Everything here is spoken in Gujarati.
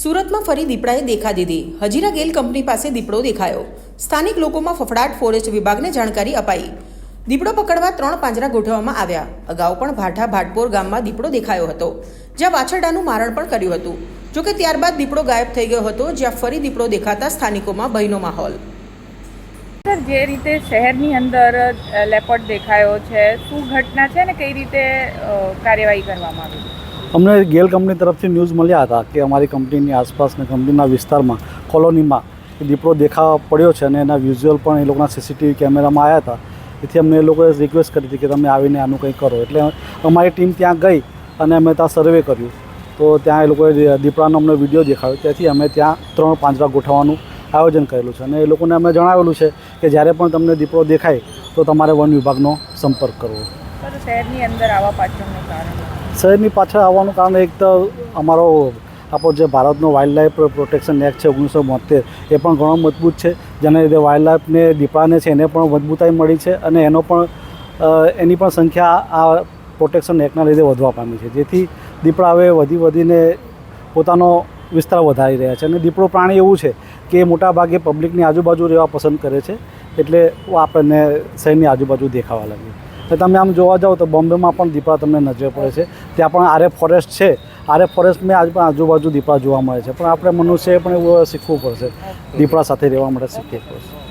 સુરતમાં ફરી દીપડાએ દેખા દીધી. હજીરા ગેલ કંપની પાસે દીપડો દેખાયો. સ્થાનિક લોકોમાં ફફડાટ ફોરેસ્ટ વિભાગને જાણકારી અપાઈ. દીપડો પકડવા ત્રણ પાંજરા ગોઠવવામાં આવ્યા. અગાઉ પણ ભાઠા ભાટપોર ગામમાં દીપડો દેખાયો હતો, જ્યાં વાછરડાનું મારણ પણ કર્યું હતું. જોકે ત્યારબાદ દીપડો ગાયબ થઈ ગયો હતો, જ્યાં ફરી દીપડો દેખાતા સ્થાનિકોમાં ભયનો માહોલ. સર જે રીતે શહેરની અંદર લેપટ દેખાયો છે, શું ઘટના છે ને કઈ રીતે કાર્યવાહી કરવામાં આવી? અમને ગેલ કંપની તરફથી ન્યૂઝ મળ્યા હતા કે અમારી કંપનીની આસપાસના કંપનીના વિસ્તારમાં, કોલોનીમાં દીપડો દેખા પડ્યો છે અને એના વિઝ્યુઅલ પણ એ લોકોના સીસીટીવી કેમેરામાં આવ્યા હતા. તેથી અમને એ લોકોએ રિક્વેસ્ટ કરી હતી કે તમે આવીને આનું કંઈ કરો. એટલે અમારી ટીમ ત્યાં ગઈ અને અમે ત્યાં સર્વે કર્યું. તો ત્યાં એ લોકોએ દીપડાનો અમને વીડિયો દેખાડ્યો તેથી અમે ત્યાં ત્રણ પાંજરા ગોઠવવાનું આયોજન કરેલું છે. અને એ લોકોને અમે જણાવેલું છે કે જ્યારે પણ તમને દીપડો દેખાય તો તમારે વન વિભાગનો સંપર્ક કરવો. શહેરની અંદર આવવા પાછળનું કારણ? શહેરની પાછળ આવવાનું કારણ એક તો અમારો આપણો જે ભારતનો વાઇલ્ડ લાઇફ પ્રોટેક્શન એક્ટ છે ઓગણીસો બોતેર એ પણ ઘણો મજબૂત છે. જેના લીધે વાઇલ્ડ લાઇફને દીપડાને છે એને પણ મજબૂતાઈ મળી છે અને એનો પણ એની પણ સંખ્યા આ પ્રોટેક્શન એક્ટના લીધે વધવા પામી છે. જેથી દીપડા હવે વધી વધીને પોતાનો વિસ્તાર વધારી રહ્યા છે. અને દીપડો પ્રાણી એવું છે કે મોટાભાગે પબ્લિકની આજુબાજુ રહેવા પસંદ કરે છે, એટલે આપણને શહેરની આજુબાજુ દેખાવા લાગે. એટલે તમે આમ જોવા જાઓ તો બોમ્બેમાં પણ દીપડા તમને નજરે પડે છે. ત્યાં પણ આરે ફોરેસ્ટ છે. આરે ફોરેસ્ટમાં આજ પણ આજુબાજુ દીપડા જોવા મળે છે. પણ આપણે મનુષ્યએ પણ એવું શીખવું પડશે. દીપડા સાથે રહેવા માટે શીખવું પડશે